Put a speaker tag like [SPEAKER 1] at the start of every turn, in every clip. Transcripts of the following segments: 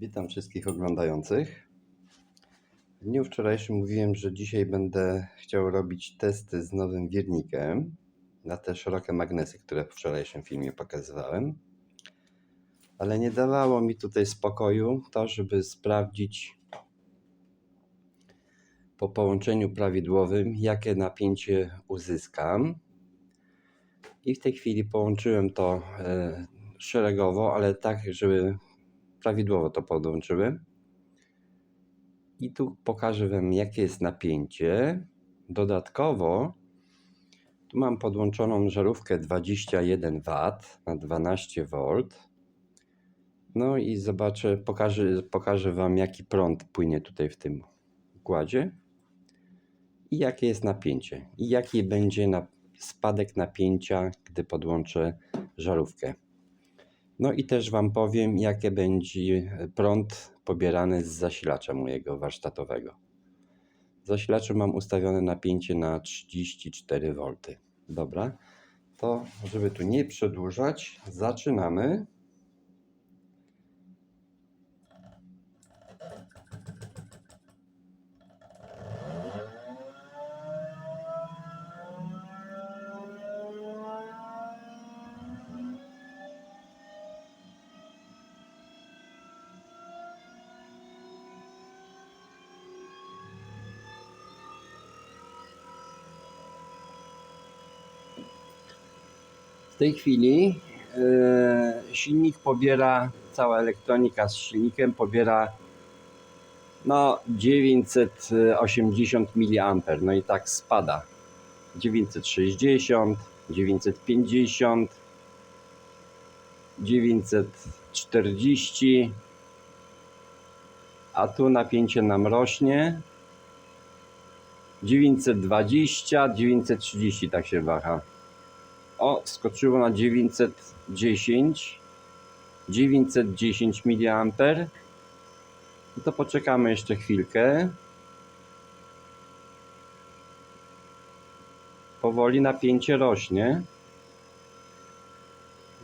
[SPEAKER 1] Witam wszystkich oglądających. W dniu wczorajszym mówiłem, że dzisiaj będę chciał robić testy z nowym wirnikiem na te szerokie magnesy, które w wczorajszym filmie pokazywałem. Ale nie dawało mi tutaj spokoju to, żeby sprawdzić po połączeniu prawidłowym, jakie napięcie uzyskam. I w tej chwili połączyłem to e, szeregowo, ale tak, żeby prawidłowo to podłączyłem. I tu pokażę Wam, jakie jest napięcie. Dodatkowo tu mam podłączoną żarówkę 21 W na 12 V. No i zobaczę, pokażę, pokażę Wam, jaki prąd płynie tutaj w tym układzie i jakie jest napięcie i jaki będzie na spadek napięcia, gdy podłączę żarówkę. No i też Wam powiem, jakie będzie prąd pobierany z zasilacza mojego warsztatowego. W zasilaczu mam ustawione napięcie na 34 V. Dobra, to żeby tu nie przedłużać, zaczynamy. Tej chwili e, silnik pobiera, cała elektronika z silnikiem pobiera no 980 mA, no i tak spada. 960, 950, 940, a tu napięcie nam rośnie. 920, 930 tak się waha. O, skoczyło na 910. 910 mA. No to poczekamy jeszcze chwilkę. Powoli napięcie rośnie.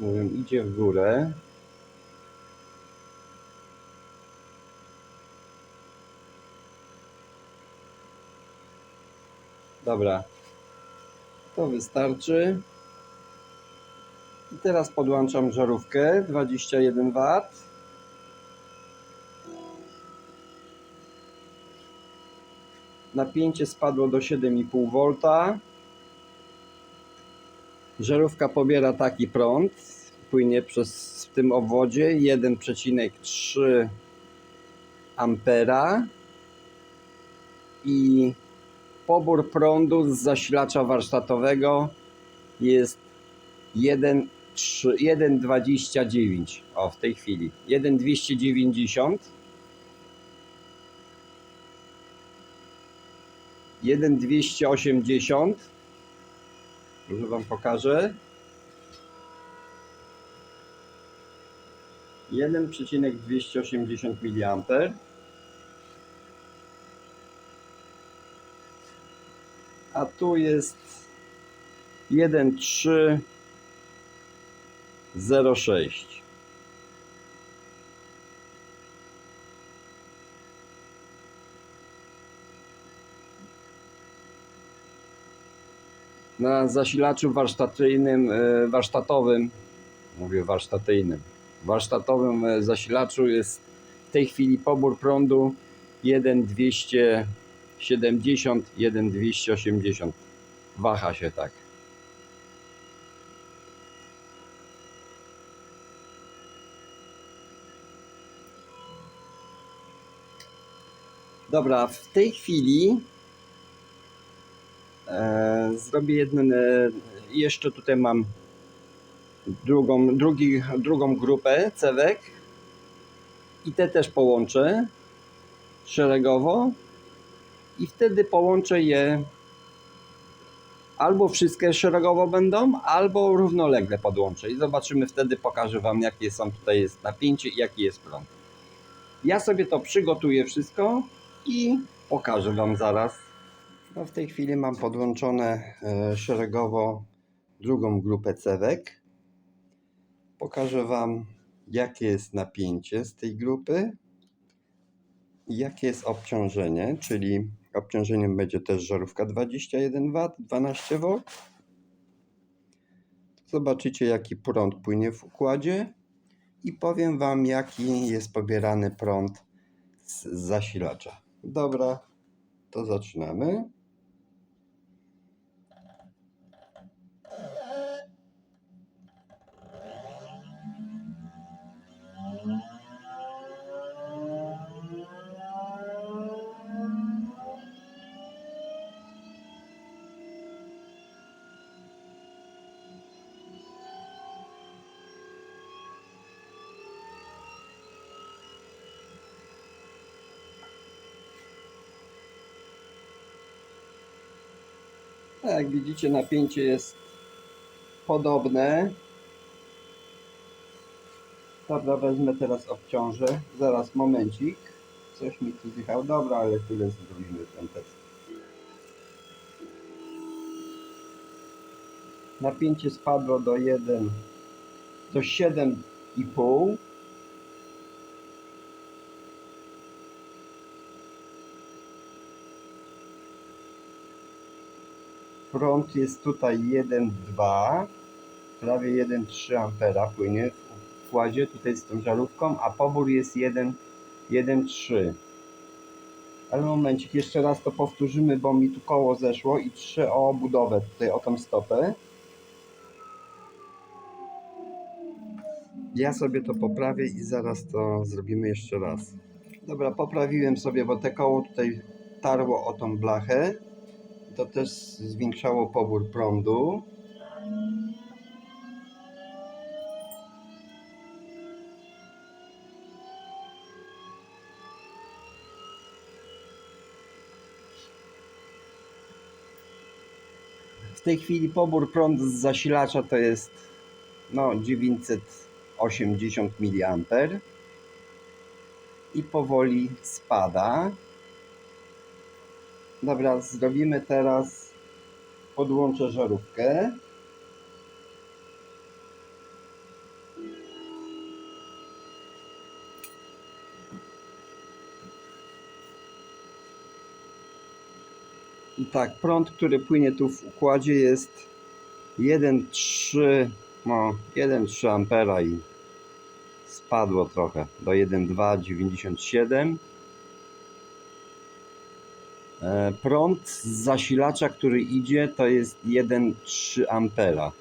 [SPEAKER 1] Mówię, idzie w górę. Dobra. To wystarczy. I teraz podłączam żarówkę 21 W. Napięcie spadło do 7,5 V. Żarówka pobiera taki prąd. Płynie przez w tym obwodzie 1,3 ampera i pobór prądu z zasilacza warsztatowego jest 1 trzy- 1,29 o w tej chwili. 1,290 1,280 może Wam pokażę. 1,280 mA a tu jest 1,3 06. Na zasilaczu warsztatyjnym, e, warsztatowym, mówię warsztatyjnym, warsztatowym e, zasilaczu jest w tej chwili pobór prądu 1,270, 1,280. Waha się tak. Dobra, w tej chwili e, zrobię jeden. E, jeszcze tutaj mam drugą, drugi, drugą grupę cewek i te też połączę szeregowo i wtedy połączę je albo wszystkie szeregowo będą, albo równolegle podłączę i zobaczymy wtedy, pokażę Wam jakie są tutaj jest napięcie i jaki jest prąd. Ja sobie to przygotuję wszystko i pokażę Wam zaraz. No w tej chwili mam podłączone e, szeregowo drugą grupę cewek. Pokażę Wam jakie jest napięcie z tej grupy jakie jest obciążenie, czyli obciążeniem będzie też żarówka 21 W, 12 V. Zobaczycie jaki prąd płynie w układzie i powiem Wam jaki jest pobierany prąd z zasilacza. Dobra, to zaczynamy. A Jak widzicie, napięcie jest podobne. Dobra, wezmę teraz obciążę. Zaraz, momencik. Coś mi tu zjechał. Dobra, ale tyle zrobimy ten test. Napięcie spadło do 1, do 7,5. Prąd jest tutaj 1,2, prawie 1,3 ampera płynie w układzie tutaj z tą żarówką, a pobór jest 1, 1,3. Ale momencik, jeszcze raz to powtórzymy, bo mi tu koło zeszło i trzę o budowę tutaj, o tą stopę. Ja sobie to poprawię i zaraz to zrobimy jeszcze raz. Dobra, poprawiłem sobie, bo te koło tutaj tarło o tą blachę. To też zwiększało pobór prądu. W tej chwili pobór prądu z zasilacza to jest no 980 mA i powoli spada. Dobra, zrobimy teraz podłączę żarówkę. I tak, prąd, który płynie tu w układzie jest 1,3 no 1,3 ampera i spadło trochę do 1,297 E, Prąd z zasilacza, który idzie, to jest 1,3 ampera.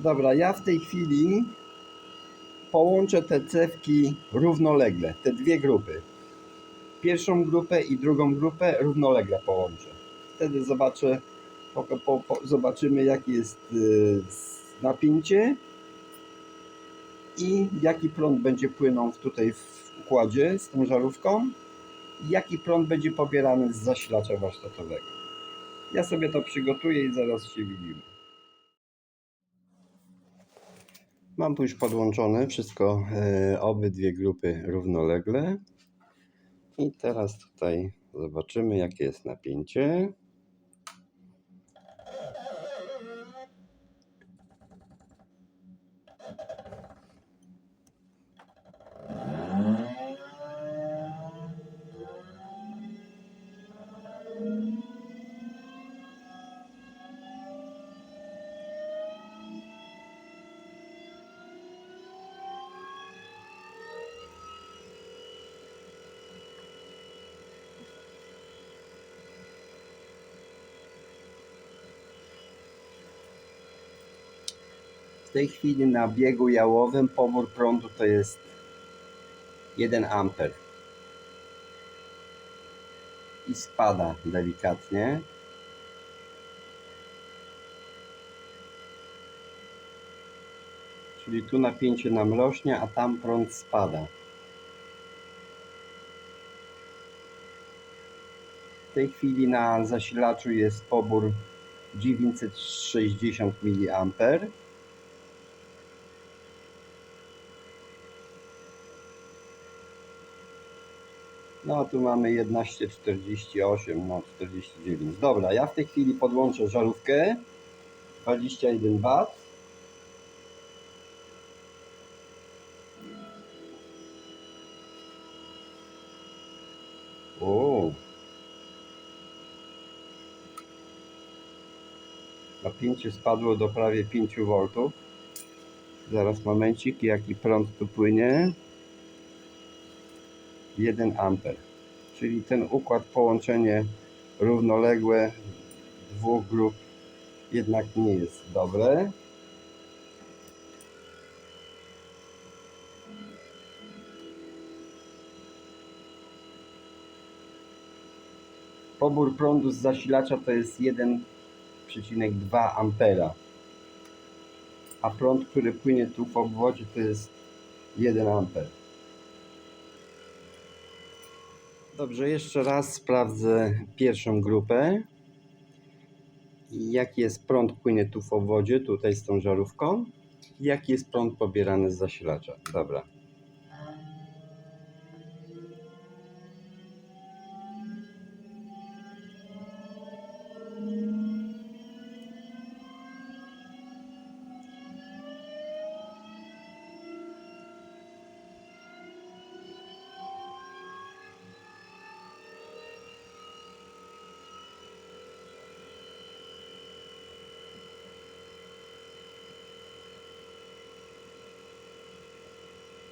[SPEAKER 1] Dobra, ja w tej chwili połączę te cewki równolegle, te dwie grupy pierwszą grupę i drugą grupę równolegle połączę. Wtedy zobaczę, po, po, po, zobaczymy jakie jest y, napięcie i jaki prąd będzie płynął tutaj w układzie z tą żarówką jaki prąd będzie pobierany z zasilacza warsztatowego. Ja sobie to przygotuję i zaraz się widzimy. Mam tu już podłączone wszystko, y, obydwie grupy równolegle. I teraz tutaj zobaczymy, jakie jest napięcie. W tej chwili na biegu jałowym pobór prądu to jest 1 amper. I spada delikatnie. Czyli tu napięcie nam rośnie, a tam prąd spada. W tej chwili na zasilaczu jest pobór 960 mA. No tu mamy 11,48, no 49. Dobra, ja w tej chwili podłączę żarówkę 21 W. O. Napięcie spadło do prawie 5 V. Zaraz momencik, jaki prąd tu płynie. 1 A. Czyli ten układ, połączenie równoległe dwóch grup jednak nie jest dobre. Pobór prądu z zasilacza to jest 1,2 ampera. A prąd, który płynie tu w obwodzie to jest 1 amper. Dobrze, jeszcze raz sprawdzę pierwszą grupę. Jaki jest prąd płynie tu w obwodzie, tutaj z tą żarówką. Jaki jest prąd pobierany z zasilacza. Dobra.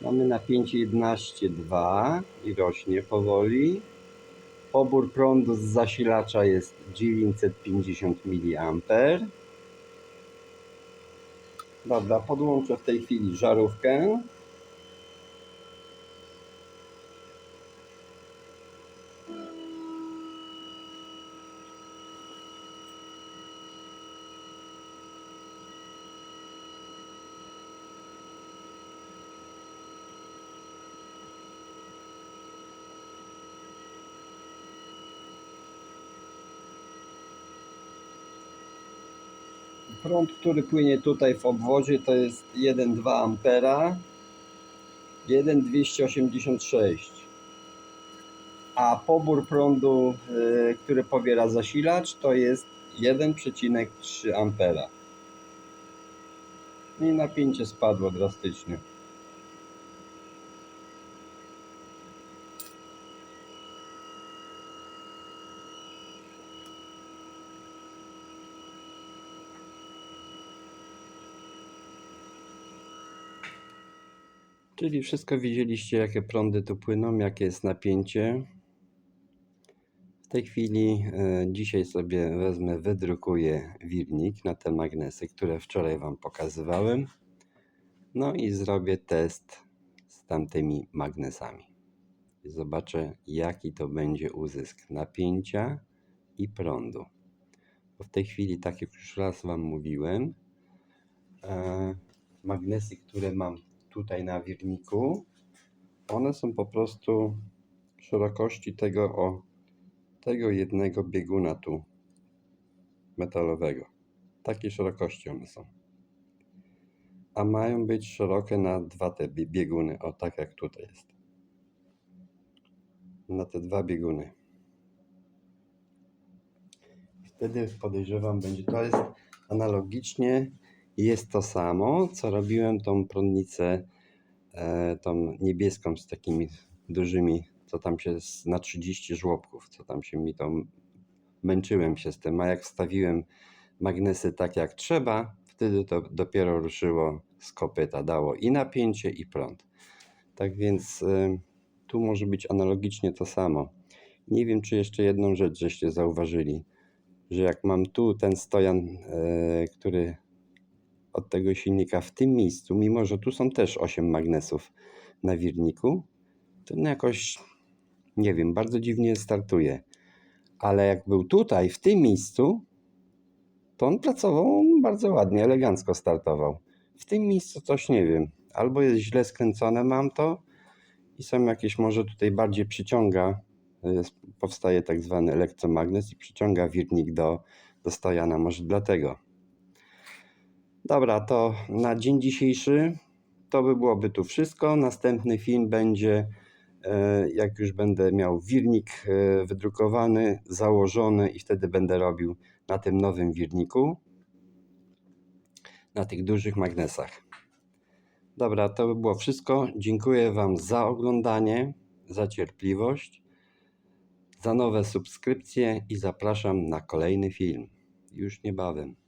[SPEAKER 1] Mamy napięcie 11,2 i rośnie powoli. Pobór prądu z zasilacza jest 950 mA. Dobra, podłączę w tej chwili żarówkę. Prąd, który płynie tutaj w obwodzie to jest 1,2 ampera 1,286 a pobór prądu, y, który pobiera zasilacz to jest 1,3 ampera i napięcie spadło drastycznie. Czyli wszystko widzieliście, jakie prądy tu płyną, jakie jest napięcie. W tej chwili, e, dzisiaj sobie wezmę, wydrukuję wirnik na te magnesy, które wczoraj Wam pokazywałem. No i zrobię test z tamtymi magnesami. Zobaczę, jaki to będzie uzysk napięcia i prądu. Bo w tej chwili, tak jak już raz Wam mówiłem, e, magnesy, które mam tutaj na wirniku, one są po prostu szerokości tego o tego jednego bieguna tu metalowego. Takiej szerokości one są. A mają być szerokie na dwa te bie- bieguny, o tak jak tutaj jest. Na te dwa bieguny. Wtedy podejrzewam będzie to jest analogicznie jest to samo, co robiłem tą prądnicę e, tą niebieską z takimi dużymi, co tam się na 30 żłobków, co tam się mi to męczyłem się z tym, a jak wstawiłem magnesy tak jak trzeba, wtedy to dopiero ruszyło z kopyta, dało i napięcie i prąd. Tak więc y, tu może być analogicznie to samo. Nie wiem, czy jeszcze jedną rzecz żeście zauważyli, że jak mam tu ten stojan, y, który od tego silnika w tym miejscu, mimo że tu są też 8 magnesów na wirniku, to on jakoś, nie wiem, bardzo dziwnie startuje. Ale jak był tutaj, w tym miejscu, to on pracował bardzo ładnie, elegancko startował. W tym miejscu coś nie wiem. Albo jest źle skręcone, mam to i są jakieś, może tutaj bardziej przyciąga, jest, powstaje tak zwany elektromagnes i przyciąga wirnik do, do stojana, może dlatego. Dobra, to na dzień dzisiejszy to by byłoby tu wszystko. Następny film będzie e, jak już będę miał wirnik e, wydrukowany, założony i wtedy będę robił na tym nowym wirniku, na tych dużych magnesach. Dobra, to by było wszystko. Dziękuję Wam za oglądanie, za cierpliwość, za nowe subskrypcje i zapraszam na kolejny film. Już niebawem.